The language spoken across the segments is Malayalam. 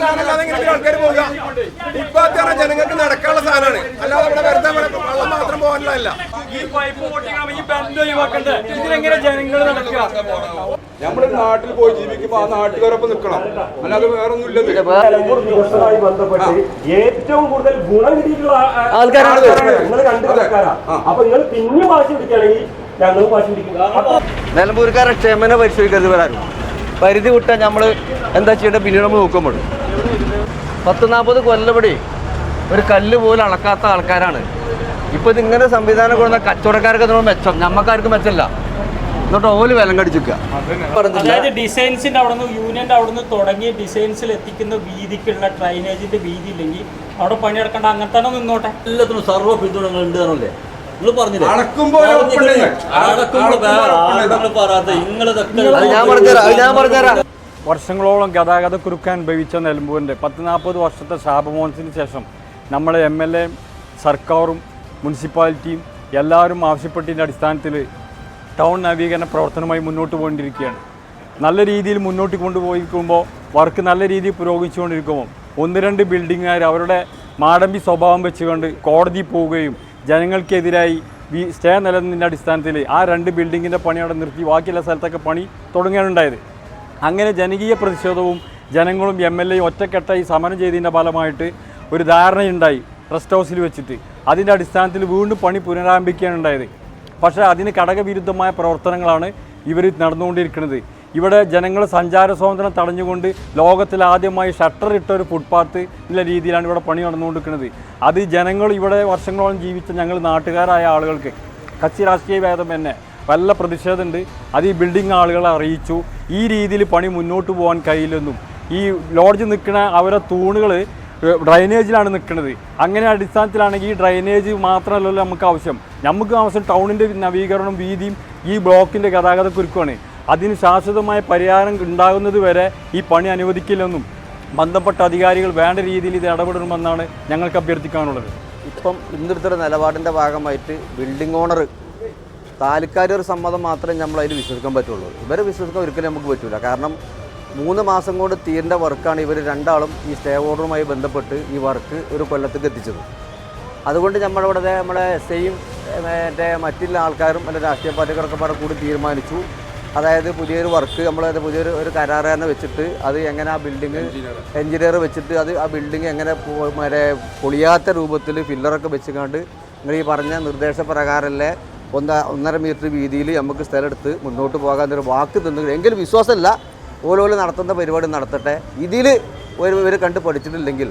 സാധനം അതെങ്ങനെ ആൾക്കാർ പോകുക ഇപ്പൊ പറഞ്ഞ ജനങ്ങൾക്ക് നടക്കാനുള്ള സാധനമാണ്. അല്ലാതെ ഇവിടെ വെറുതെ വെള്ളം മാത്രം പോകാനുള്ളതല്ല. ഈ പൈപ്പ് പൊട്ടിക്കണം ഈ ബന്ധം ഒഴിവാക്കണ്ടേ? ഇതിനെങ്ങനെ ജനങ്ങൾ നടക്കുക? നമ്മൾ നാട്ടിൽ പോയി ജീവിക്കുമ്പോ ആ നാട്ടുകാരൊപ്പം നിൽക്കണം. അല്ലാതെ വേറെ ഒന്നും നിലമ്പൂർ ബന്ധപ്പെട്ട് ഏറ്റവും കൂടുതൽ ഗുണം കിട്ടിയിട്ടുള്ള ആൾക്കാരാണ്. നിങ്ങൾ കണ്ടു ആൾക്കാരാ. അപ്പൊ നിങ്ങൾ പിന്നെ വാശി പിടിക്കുകയാണെങ്കിൽ ഞങ്ങൾ വാശി പിടിക്കും. അപ്പൊ നിലമ്പൂർക്കാരെ ക്ഷമനെ പരിശോധിക്കരുത് വരാനും പരിധി വിട്ടാൽ നമ്മൾ എന്താ ചെയ്യേണ്ടത്? പിന്നീട് നമ്മൾ നോക്കുമ്പോൾ പത്ത് നാൽപ്പത് കൊല്ലപടി ഒരു കല്ല് പോലും അളക്കാത്ത ആൾക്കാരാണ്. ഇപ്പൊ ഇതിങ്ങനെ സംവിധാനം കൊടുത്ത കച്ചവടക്കാർക്ക് മെച്ചം. ഞമ്മക്കാർക്ക് മെച്ചമല്ല എന്നിട്ട് ഓൽ വിലം കടിച്ചിക്കുക. അതായത് ഡിസൈൻസിന്റെ അവിടെ നിന്ന് യൂണിയന്റെ അവിടെ നിന്ന് തുടങ്ങി ഡിസൈൻസിൽ എത്തിക്കുന്ന വീതിക്കുള്ള ഡ്രൈനേജിന്റെ വീതി ഇല്ലെങ്കിൽ അവിടെ പണിയെടുക്കേണ്ട അങ്ങനെ തന്നെ നിന്നോട്ടെ. എല്ലാത്തിനും സർവ പിന്തുണകളുണ്ട് എന്നല്ലേ നിങ്ങൾ പറഞ്ഞില്ലേ. അളക്കുമ്പോൾ പറയാത്ത നിങ്ങളിതൊക്കെ ഞാൻ പറഞ്ഞുതരാം ഞാൻ പറഞ്ഞുതരാം. വർഷങ്ങളോളം ഗതാഗത കുരുക്ക് അനുഭവിച്ച നിലമ്പൂരിന്റെ പത്ത് നാൽപ്പത് വർഷത്തെ ശാപമോഹനത്തിന് ശേഷം നമ്മൾ എം എൽ എ സർക്കാരും മുനിസിപ്പാലിറ്റിയും എല്ലാവരും ആവശ്യപ്പെട്ടതിന്റെ അടിസ്ഥാനത്തിൽ ടൗൺ നവീകരണ പ്രവർത്തനമായി മുന്നോട്ട് പോയിക്കൊണ്ടിരിക്കുകയാണ്. നല്ല രീതിയിൽ മുന്നോട്ട് കൊണ്ടുപോയിരിക്കുമ്പോൾ വർക്ക് നല്ല രീതിയിൽ പുരോഗമിച്ചുകൊണ്ടിരിക്കുമ്പോൾ ഒന്ന് രണ്ട് ബിൽഡിങ്ങുകാർ അവരുടെ മാടമ്പി സ്വഭാവം വെച്ചുകൊണ്ട് കോടതി പോവുകയും ജനങ്ങൾക്കെതിരായി സ്റ്റേ നിലനിന്നതിന്റെ അടിസ്ഥാനത്തിൽ ആ രണ്ട് ബിൽഡിങ്ങിന്റെ പണി അവിടെ നിർത്തി. ബാക്കിയുള്ള സ്ഥലത്തൊക്കെ പണി തുടങ്ങാനുണ്ടായത്. അങ്ങനെ ജനകീയ പ്രതിഷേധവും ജനങ്ങളും എം എൽ എയും ഒറ്റക്കെട്ടായി സമരം ചെയ്തതിന്റെ ഫലമായിട്ട് ഒരു ധാരണയുണ്ടായി റെസ്റ്റ് ഹൗസിൽ വെച്ചിട്ട്. അതിന്റെ അടിസ്ഥാനത്തിൽ വീണ്ടും പണി പുനരാരംഭിക്കുകയാണ് ഉണ്ടായത്. പക്ഷേ അതിന് ഘടകവിരുദ്ധമായ പ്രവർത്തനങ്ങളാണ് ഇവർ നടന്നുകൊണ്ടിരിക്കുന്നത്. ഇവിടെ ജനങ്ങൾ സഞ്ചാര സ്വാതന്ത്ര്യം തടഞ്ഞുകൊണ്ട് ലോകത്തിൽ ആദ്യമായി ഷട്ടർ ഇട്ട ഒരു ഫുട്പാത്ത് എന്ന രീതിയിലാണ് ഇവിടെ പണി നടന്നുകൊണ്ടിരിക്കുന്നത്. അത് ജനങ്ങൾ ഇവിടെ വർഷങ്ങളോളം ജീവിച്ച ഞങ്ങൾ നാട്ടുകാരായ ആളുകൾക്ക് കച്ചി രാഷ്ട്രീയ ഭേദം തന്നെ വല്ല പ്രതിഷേധമുണ്ട് അത് ഈ ബിൽഡിംഗ് ആളുകളെ അറിയിച്ചു ഈ രീതിയിൽ പണി മുന്നോട്ട് പോകാൻ കഴിയില്ലെന്നും ഈ ലോഡ്ജ് നിൽക്കുന്ന അവരെ തൂണുകൾ ഡ്രൈനേജിലാണ് നിൽക്കുന്നത് അങ്ങനെ അടിസ്ഥാനത്തിലാണെങ്കിൽ ഈ ഡ്രൈനേജ് മാത്രമല്ലല്ലോ നമുക്ക് ആവശ്യം. നമുക്ക് ആവശ്യം ടൗണിന്റെ നവീകരണം വീതിയും ഈ ബ്ലോക്കിന്റെ ഗതാഗത കുരുക്കുമാണ് അതിന് ശാശ്വതമായ പരിഹാരം ഉണ്ടാകുന്നത് വരെ ഈ പണി അനുവദിക്കില്ലെന്നും ബന്ധപ്പെട്ട അധികാരികൾ വേണ്ട രീതിയിൽ ഇത് ഇടപെടണമെന്നാണ് ഞങ്ങൾക്ക് അഭ്യർത്ഥിക്കാനുള്ളത്. ഇപ്പം ഇന്നിടത്തെ നിലപാടിന്റെ ഭാഗമായിട്ട് ബിൽഡിംഗ് ഓണർ താൽക്കാലിക ഒരു സമ്മതം മാത്രമേ നമ്മൾ അതിൽ വിശ്വസിക്കാൻ പറ്റുള്ളൂ. ഇവരെ വിശ്വസിക്കാൻ ഒരിക്കലും നമുക്ക് പറ്റില്ല കാരണം മൂന്ന് മാസം കൊണ്ട് തീരേണ്ട വർക്കാണ് ഇവർ രണ്ടാളും ഈ സ്റ്റേ ഓർഡറുമായി ബന്ധപ്പെട്ട് ഈ വർക്ക് ഒരു കൊല്ലത്തേക്ക് എത്തിച്ചത്. അതുകൊണ്ട് നമ്മളിവിടെ നമ്മളെ എസ് ഐയും മറ്റേ മറ്റുള്ള ആൾക്കാരും അല്ലെ രാഷ്ട്രീയ പാർട്ടികളൊക്കെ പാടെ കൂടി തീരുമാനിച്ചു. അതായത് പുതിയൊരു വർക്ക് നമ്മൾ പുതിയൊരു ഒരു കരാറ് തന്നെ വെച്ചിട്ട് അത് എങ്ങനെ ആ ബിൽഡിങ് എഞ്ചിനീയർ വെച്ചിട്ട് അത് ആ ബിൽഡിങ് എങ്ങനെ മറ്റേ പൊളിയാത്ത രൂപത്തിൽ ഫില്ലറൊക്കെ വെച്ചുകൊണ്ട് നിങ്ങൾ ഈ പറഞ്ഞ നിർദ്ദേശപ്രകാരമല്ലേ ഒന്ന് ഒന്നര മീറ്റർ വീതിയിൽ നമുക്ക് സ്ഥലം എടുത്ത് മുന്നോട്ട് പോകാൻ ഒരു വാക്ക് തന്നു എങ്കിലും വിശ്വാസമല്ല. ഓരോരോ നടത്തുന്ന പരിപാടി നടത്തട്ടെ. ഇതിൽ ഒരു ഇവർ കണ്ട് പഠിച്ചിട്ടില്ലെങ്കിൽ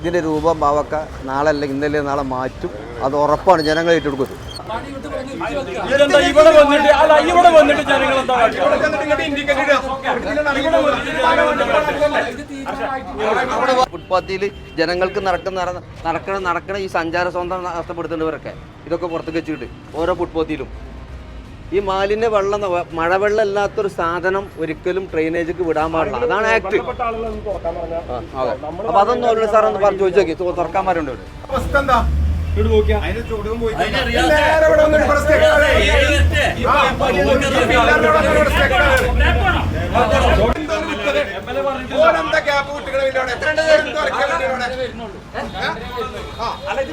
ഇതിന്റെ രൂപം ഭാവമൊക്കെ നാളെ അല്ലെങ്കിൽ ഇന്നലെ നാളെ മാറ്റും. അത് ഉറപ്പാണ്. ജനങ്ങൾ ഏറ്റെടുക്കുന്നത് ഇവിടെ വന്നിട്ട്? അല്ല ഇവിടെ വന്നിട്ട് ജനങ്ങൾ എന്താ ഫുട്പാത്തിൽ ജനങ്ങൾക്ക് നടക്കുന്ന നടക്കണം നടക്കണം നടക്കണ ഈ സഞ്ചാര സ്വന്തം നഷ്ടപ്പെടുത്തേണ്ടവരൊക്കെ. ഇതൊക്കെ പുറത്തേക്ക് വെച്ചിട്ട് ഓരോ ഫുട്പോത്തിയിലും ഈ മാലിന്യ വെള്ളം മഴവെള്ളം ഇല്ലാത്തൊരു സാധനം ഒരിക്കലും ഡ്രെയിനേജിക്ക് വിടാൻ പാടില്ല. അതാണ് ആക്ട് അപ്പൊ അതൊന്നും സാറൊന്ന് സാർ ഒന്ന് പറഞ്ഞു ചോദിച്ചു നോക്കി. തു- തുറക്കാൻ മാറുണ്ട് ഇവിടെ? അവസ്ഥ എന്താ? ഇവിടെ വിറ്റത്? ഓനെന്താ ഗ്യാപ്പ് കുട്ടികളെ? ആ, അല്ല ഇത്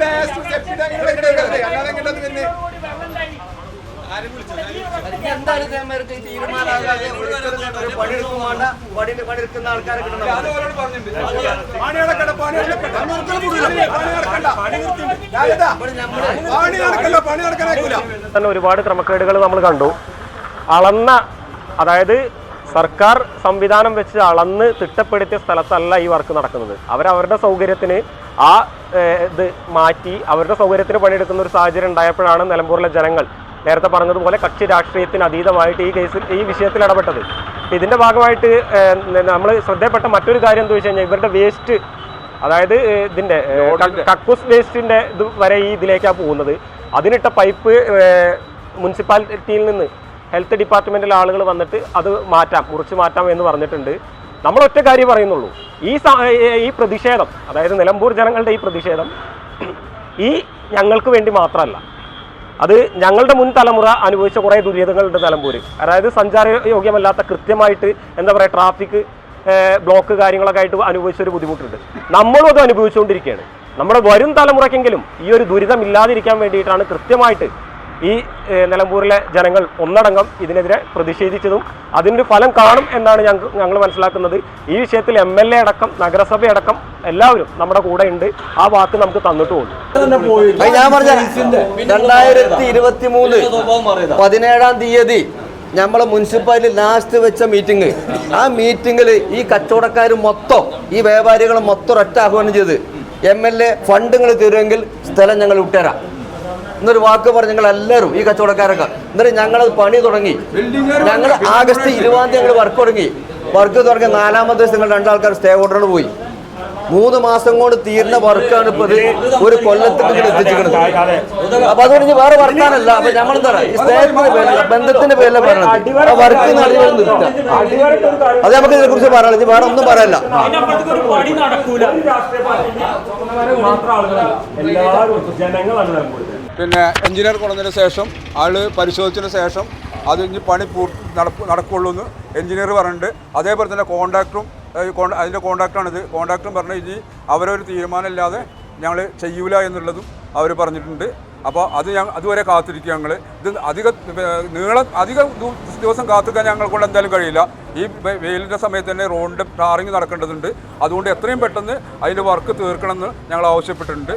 വേസ്റ്റ് സെപ്റ്റ് ടാങ്കിന്റെ ഇവിടെ ഇടരുത്. അല്ലാതെ എങ്ങോട്ടത് പിന്നെ പണി നടക്കാനാക്കൂല തന്നെ ഒരുപാട് ക്രമക്കേടുകൾ നമ്മൾ കണ്ടു അളന്ന അതായത് സർക്കാർ സംവിധാനം വെച്ച് അളന്ന് തിട്ടപ്പെടുത്തിയ സ്ഥലത്തല്ല ഈ വർക്ക് നടക്കുന്നത് അവരവരുടെ സൗകര്യത്തിന് ആ ഇത് മാറ്റി അവരുടെ സൗകര്യത്തിന് പണിയെടുക്കുന്ന ഒരു സാഹചര്യം ഉണ്ടായപ്പോഴാണ് നിലമ്പൂരിലെ ജനങ്ങൾ നേരത്തെ പറഞ്ഞതുപോലെ കക്ഷി രാഷ്ട്രീയത്തിന് അതീതമായിട്ട് ഈ കേസിൽ ഈ വിഷയത്തിൽ ഇടപെട്ടത്. ഇതിന്റെ ഭാഗമായിട്ട് നമ്മൾ ശ്രദ്ധയപ്പെട്ട മറ്റൊരു കാര്യം എന്താ വെച്ച് കഴിഞ്ഞാൽ ഇവരുടെ വേസ്റ്റ് അതായത് ഇതിന്റെ കക്കൂസ് വേസ്റ്റിന്റെ ഇത് വരെ ഈ ഇതിലേക്കാണ് പോകുന്നത്. അതിനിട്ട പൈപ്പ് മുനിസിപ്പാലിറ്റിയിൽ നിന്ന് ഹെൽത്ത് ഡിപ്പാർട്ട്മെന്റിലെ ആളുകൾ വന്നിട്ട് അത് മാറ്റാം മുറിച്ച് മാറ്റാം എന്ന് പറഞ്ഞിട്ടുണ്ട്. നമ്മൾ ഒറ്റ കാര്യം പറയുന്നുള്ളൂ. ഈ ഈ പ്രതിഷേധം അതായത് നിലമ്പൂർ ജനങ്ങളുടെ ഈ പ്രതിഷേധം ഈ ഞങ്ങൾക്ക് വേണ്ടി മാത്രമല്ല. അത് ഞങ്ങളുടെ മുൻ തലമുറ അനുഭവിച്ച കുറേ ദുരിതങ്ങളുണ്ട് നിലമ്പൂര്. അതായത് സഞ്ചാര യോഗ്യമല്ലാത്ത കൃത്യമായിട്ട് എന്താ പറയുക ട്രാഫിക് ബ്ലോക്ക് കാര്യങ്ങളൊക്കെ ആയിട്ട് അനുഭവിച്ചൊരു ബുദ്ധിമുട്ടുണ്ട്. നമ്മളും അത് അനുഭവിച്ചുകൊണ്ടിരിക്കുകയാണ്. നമ്മുടെ വരും തലമുറയ്ക്കെങ്കിലും ഈ ഒരു ദുരിതം ഇല്ലാതിരിക്കാൻ വേണ്ടിയിട്ടാണ് കൃത്യമായിട്ട് ഈ നിലമ്പൂരിലെ ജനങ്ങൾ ഒന്നടങ്കം ഇതിനെതിരെ പ്രതിഷേധിച്ചതും അതിന്റെ ഫലം കാണും എന്നാണ് ഞങ്ങൾ ഞങ്ങൾ മനസ്സിലാക്കുന്നത്. ഈ വിഷയത്തിൽ എം എൽ എ അടക്കം നഗരസഭയടക്കം എല്ലാവരും നമ്മുടെ കൂടെ ഉണ്ട് ആ വാക്ക് നമുക്ക് തന്നിട്ട് പോകും. ഞാൻ പറഞ്ഞ രണ്ടായിരത്തി ഇരുപത്തി മൂന്ന് പതിനേഴാം തീയതി നമ്മളെ മുനിസിപ്പാലിറ്റി ലാസ്റ്റ് വെച്ച മീറ്റിംഗ്. ആ മീറ്റിംഗിൽ ഈ കച്ചവടക്കാർ മൊത്തം ഈ വ്യാപാരികൾ മൊത്തം ഒറ്റ ആഹ്വാനം ചെയ്ത് എം എൽ എ ഫണ്ടുകൾ തരുമെങ്കിൽ സ്ഥലം ഞങ്ങൾ വിട്ടുതരാം എന്നൊരു വാക്ക് പറഞ്ഞ് ഞങ്ങൾ എല്ലാവരും ഈ കച്ചവടക്കാരൊക്കെ. എന്നിട്ട് ഞങ്ങൾ പണി തുടങ്ങി. ഞങ്ങൾ ആഗസ്റ്റ് ഇരുപതാം തീയതി ഞങ്ങൾ വർക്ക് തുടങ്ങി. വർക്ക് തുടങ്ങി നാലാമത്തെ ദിവസം ഞങ്ങൾ രണ്ടാൾക്കാർ സ്റ്റേ ഓർഡറിന് പോയി. മൂന്ന് മാസം കൊണ്ട് തീർന്ന വർക്കാണ് ഇപ്പൊ ഒരു കൊല്ലത്തിന് എത്തിച്ചിരിക്കുന്നത്. അപ്പൊ അതുകൊണ്ട് വേറെ വർക്കാനല്ല അപ്പൊ നമ്മൾ ഈ സ്നേഹത്തിന്റെ പേരില ബന്ധത്തിന്റെ പേരില പറയണത്. വർക്ക് നിർത്താം അത് നമുക്ക് ഇതിനെ കുറിച്ച് പറയാനുള്ള വേറെ ഒന്നും പറയല്ല. പിന്നെ എഞ്ചിനീയർ കൊണ്ടതിന് ശേഷം ആൾ പരിശോധിച്ചതിന് ശേഷം അത് ഇനി പണി നടക്കുള്ളൂ എന്ന് എഞ്ചിനീയർ പറഞ്ഞിട്ടുണ്ട്. അതേപോലെ തന്നെ കോൺട്രാക്ടറും ഏഹ്, കോൺ- അതിന്റെ കോൺട്രാക്ടറാണിത് കോൺട്രാക്ടറും പറഞ്ഞു ഇനി അവരൊരു തീരുമാനമില്ലാതെ ഞങ്ങൾ ചെയ്യൂല എന്നുള്ളതും അവർ പറഞ്ഞിട്ടുണ്ട്. അപ്പോൾ അത് ഞങ്ങൾ അതുവരെ കാത്തിരിക്കുക ഞങ്ങൾ ഇത് അധിക നീളം അധിക ദിവസം കാത്തിക്കാൻ ഞങ്ങളെ കൊണ്ട് എന്തായാലും കഴിയില്ല. ഈ വെയിലിന്റെ സമയത്ത് തന്നെ റോഡിന്റെ ടാറിങ് നടക്കേണ്ടതുണ്ട്. അതുകൊണ്ട് എത്രയും പെട്ടെന്ന് അതിന്റെ വർക്ക് തീർക്കണമെന്ന് ഞങ്ങൾ ആവശ്യപ്പെട്ടിട്ടുണ്ട്.